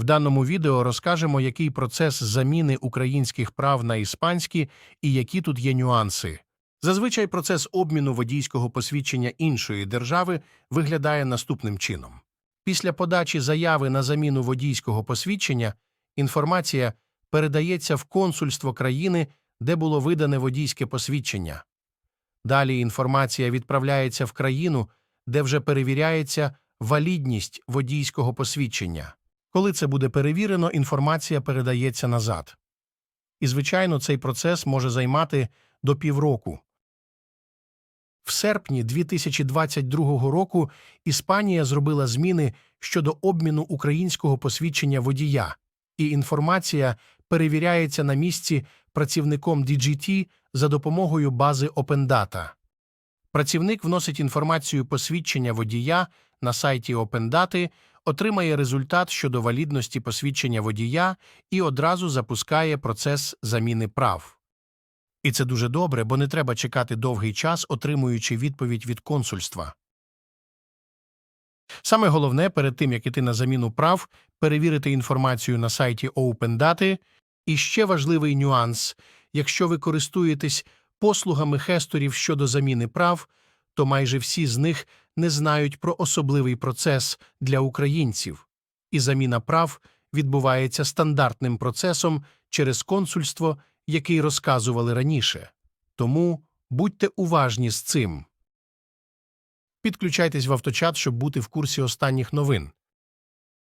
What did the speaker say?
В даному відео розкажемо, який процес заміни українських прав на іспанські і які тут є нюанси. Зазвичай процес обміну водійського посвідчення іншої держави виглядає наступним чином. Після подачі заяви на заміну водійського посвідчення інформація передається в консульство країни, де було видане водійське посвідчення. Далі інформація відправляється в країну, де вже перевіряється валідність водійського посвідчення. Коли це буде перевірено, інформація передається назад. І, звичайно, цей процес може займати до півроку. В серпні 2022 року Іспанія зробила зміни щодо обміну українського посвідчення водія, і інформація перевіряється на місці працівником DGT за допомогою бази OpenData. Працівник вносить інформацію посвідчення водія на сайті OpenData, отримає результат щодо валідності посвідчення водія і одразу запускає процес заміни прав. І це дуже добре, бо не треба чекати довгий час, отримуючи відповідь від консульства. Саме головне, перед тим, як іти на заміну прав, перевірити інформацію на сайті OpenData. І ще важливий нюанс – якщо ви користуєтесь послугами хесторів щодо заміни прав, то майже всі з них не знають про особливий процес для українців, і заміна прав відбувається стандартним процесом через консульство, який розказували раніше. Тому будьте уважні з цим. Підключайтесь в авточат, щоб бути в курсі останніх новин.